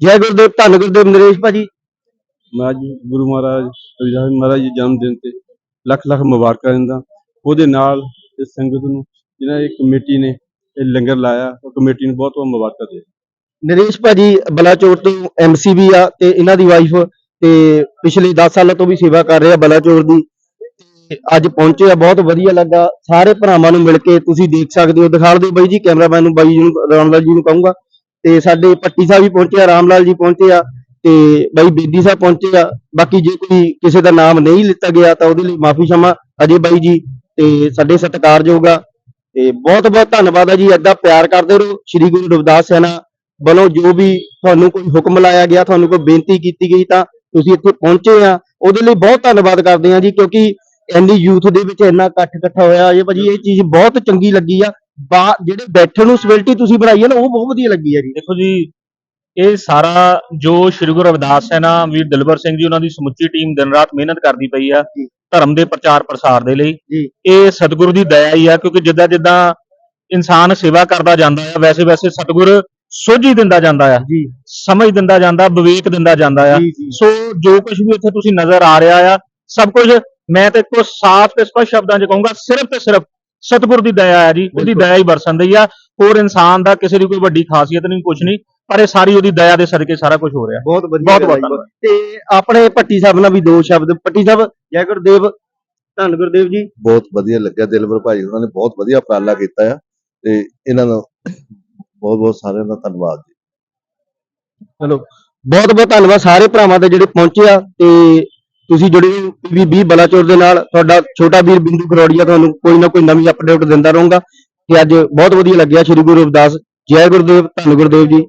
ਜੈ ਗੁਰਦੇਵ ਧੰਨ ਗੁਰਦੇਵ ਨਰੇਸ਼ ਭਾਜੀ। ਮੈਂ ਅੱਜ ਗੁਰੂ ਮਹਾਰਾਜ ਰਵਿਦਾਸ ਮਹਾਰਾਜ ਜੀ ਜਨਮ ਦਿਨ ਤੇ ਲੱਖ ਲੱਖ ਮੁਬਾਰਕਾਂ ਦਿੰਦਾ। ਉਹਦੇ ਨਾਲ ਇਸ ਸੰਗਤ ਨੂੰ ਜਿਹਨਾਂ ਇਹ ਕਮੇਟੀ ਨੇ ਇਹ ਲੰਗਰ ਲਾਇਆ ਉਹ ਕਮੇਟੀ ਨੂੰ ਬਹੁਤ ਬਹੁਤ ਮੁਬਾਰਕਾਂ ਦੇ ਨਰੇਸ਼ ਭਾਜੀ ਬਲਾਚੌਰ ਤੋਂ ਐਮਸੀ ਵੀ ਆ ਤੇ ਇਹਨਾਂ ਦੀ ਵਾਈਫ ਤੇ ਪਿਛਲੇ 10 ਸਾਲਾਂ ਤੋਂ ਵੀ ਸੇਵਾ ਕਰ ਰਹੇ ਆ ਬਲਾਚੌਰ ਦੀ। ਅੱਜ ਪਹੁੰਚੇ ਆ ਬਹੁਤ ਵਧੀਆ ਲੱਗਾ। ਸਾਰੇ ਭਰਾਵਾਂ ਨੂੰ ਮਿਲ ਕੇ ਤੁਸੀਂ ਦੇਖ ਸਕਦੇ ਹੋ। ਦਿਖਾ ਦਿਓ ਬਾਈ ਜੀ ਕੈਮਰਾਮੈਨ ਨੂੰ ਬਾਈ ਜੀ ਨੂੰ ਰਾਮਲਾਲ ਜੀ ਨੂੰ ਕਹੂੰਗਾ। ਤੇ ਸਾਡੇ ਪੱਟੀ ਸਾਹਿਬ ਵੀ ਪਹੁੰਚੇ ਆ ਰਾਮ ਲਾਲ ਜੀ ਪਹੁੰਚੇ ਆ, ਤੇ ਬਾਈ ਬੇਦੀ ਸਾਹਿਬ ਪਹੁੰਚੇ ਆ। ਬਾਕੀ ਜੇ ਕੋਈ ਕਿਸੇ ਦਾ ਨਾਮ ਨਹੀਂ ਲਿੱਤਾ ਗਿਆ ਤਾਂ ਉਹਦੇ ਲਈ ਮਾਫੀ ਚਾਹਾਂ ਅਜੇ ਬਾਈ ਜੀ, ਤੇ ਸਾਡੇ ਸਤਿਕਾਰਯੋਗ ਆ। ਤੇ ਬਹੁਤ ਬਹੁਤ ਧੰਨਵਾਦ ਆ ਜੀ, ਏਦਾਂ ਪਿਆਰ ਕਰਦੇ ਰਹੋ। ਸ੍ਰੀ ਗੁਰੂ ਰਵਿਦਾਸ ਸੈਨਾ ਵੱਲੋਂ ਜੋ ਵੀ ਤੁਹਾਨੂੰ ਕੋਈ ਹੁਕਮ ਲਾਇਆ ਗਿਆ, ਤੁਹਾਨੂੰ ਕੋਈ ਬੇਨਤੀ ਕੀਤੀ ਗਈ ਤਾਂ ਤੁਸੀਂ ਇੱਥੇ ਪਹੁੰਚੇ ਆ। ਉਹਦੇ ਲਈ ਬਹੁਤ ਧੰਨਵਾਦ ਕਰਦੇ ਆ ਜੀ, ਕਿਉਂਕਿ ਇੰਨੀ ਯੂਥ ਦੇ ਵਿੱਚ ਇੰਨਾ ਇਕੱਠ ਇਕੱਠਾ ਹੋਇਆ ਇਹ ਭਾਜੀ ਇਹ ਚੀਜ਼ ਬਹੁਤ ਚੰਗੀ ਲੱਗੀ ਆ। ਬਾ ਜਿਹੜੇ ਬੈਠਣ ਨੂੰ ਸਿਵਲਟੀ ਤੁਸੀਂ ਬਣਾਈ ਹੈ ਨਾ ਉਹ ਬਹੁਤ ਵਧੀਆ ਲੱਗੀ ਆ ਜੀ। ਦੇਖੋ ਜੀ ਇਹ ਸਾਰਾ ਜੋ ਸ੍ਰੀ ਗੁਰੂ ਰਵਿਦਾਸ ਸੈਨਾ ਵੀਰ ਦਿਲਬਰ ਸਿੰਘ ਜੀ ਉਹਨਾਂ ਦੀ ਸਮੁੱਚੀ ਟੀਮ ਦਿਨ ਰਾਤ ਮਿਹਨਤ ਕਰਦੀ ਪਈ ਆ ਜੀ। ਧਰਮ ਦੇ ਪ੍ਰਚਾਰ ਪ੍ਰਸਾਰ ਦੇ ਲਈ। ਜੀ। ਇਹ ਸਤਿਗੁਰੂ ਦੀ ਦਇਆ ਹੀ ਆ ਕਿਉਂਕਿ ਜਿੱਦਾਂ ਜਿੱਦਾਂ ਇਨਸਾਨ ਸੇਵਾ ਕਰਦਾ ਜਾਂਦਾ ਆ ਵੈਸੇ ਵੈਸੇ ਸਤਿਗੁਰ ਸੋਝੀ ਦਿੰਦਾ ਜਾਂਦਾ ਆ ਜੀ। ਸਮਝ ਦਿੰਦਾ ਜਾਂਦਾ ਵਿਵੇਕ ਦਿੰਦਾ ਜਾਂਦਾ ਆ। ਜੀ ਜੀ। ਸੋ ਜੋ ਕੁਝ ਵੀ ਇੱਥੇ ਤੁਸੀਂ ਨਜ਼ਰ ਆ ਰਿਹਾ ਆ ਸਭ ਕੁਝ ਮੈਂ ਤੇ ਇੱਕੋ ਸਾਫ਼ ਤੇ ਸਪਸ਼ਟ ਸ਼ਬਦਾਂ 'ਚ ਕਹੂੰਗਾ ਸਿਰਫ ਤੇ ਸਿਰਫ ਸਤਿਗੁਰ ਦੀ ਦਇਆ ਆ ਜੀ ਉਹਦੀ। ਦਇਆ ਹੀ ਵਰਸਣ ਦੀ ਆ। ਹੋਰ ਇਨਸਾਨ ਦਾ ਕਿਸੇ ਦੀ ਕੋਈ ਵੱਡੀ ਖਾਸੀਅਤ ਨਹੀਂ ਕੁਝ ਨਹੀਂ ਪਰ ਇਹ ਸਾਰੀ ਉਹਦੀ ਦਇਆ ਦੇ ਸਦਕੇ ਸਾਰਾ ਕੁਝ ਹੋ ਰਿਹਾ। ਬਹੁਤ ਵਧੀਆ ਬਹੁਤ ਬਹੁਤ। ਤੇ ਆਪਣੇ ਭੱਟੀ ਸਾਹਿਬ ਨਾਲ ਵੀ ਦੋ ਸ਼ਬਦ। ਭੱਟੀ ਸਾਹਿਬ ਜੈ ਗੁਰਦੇਵ ਧੰਨ ਗੁਰਦੇਵ ਜੀ। ਬਹੁਤ ਵਧੀਆ ਲੱਗਿਆ ਦਿਲਬਰ ਭਾਈ ਉਹਨਾਂ ਨੇ ਬਹੁਤ ਵਧੀਆ ਉਪਰਾਲਾ ਕੀਤਾ ਆ ਤੇ ਇਹਨਾਂ ਦਾ ਬਹੁਤ ਬਹੁਤ ਸਾਰਿਆਂ ਦਾ ਧੰਨਵਾਦ ਜੀ। ਚਲੋ ਬਹੁਤ ਬਹੁਤ ਧੰਨਵਾਦ ਸਾਰੇ ਭਰਾਵਾਂ ਦੇ ਜਿਹੜੇ ਪਹੁੰਚੇ ਆ ਤੇ ਤੁਸੀਂ ਜੁੜੇ ਵੀ 20 ਬਲਾਚੌਰ ਦੇ ਨਾਲ, ਤੁਹਾਡਾ ਛੋਟਾ ਵੀਰ ਬਿੰਦੂ ਖਰੋੜੀਆ ਤੁਹਾਨੂੰ ਕੋਈ ਨਾ ਕੋਈ ਨਵੀਂ ਅਪਡੇਟ ਦਿੰਦਾ ਰਹੂੰਗਾ। ਤੇ ਅੱਜ ਬਹੁਤ ਵਧੀਆ ਲੱਗਿਆ, ਸ੍ਰੀ ਗੁਰੂ ਰਵਿਦਾਸ, ਜੈ ਗੁਰਦੇਵ, ਧੰਨ ਗੁਰਦੇਵ ਜੀ।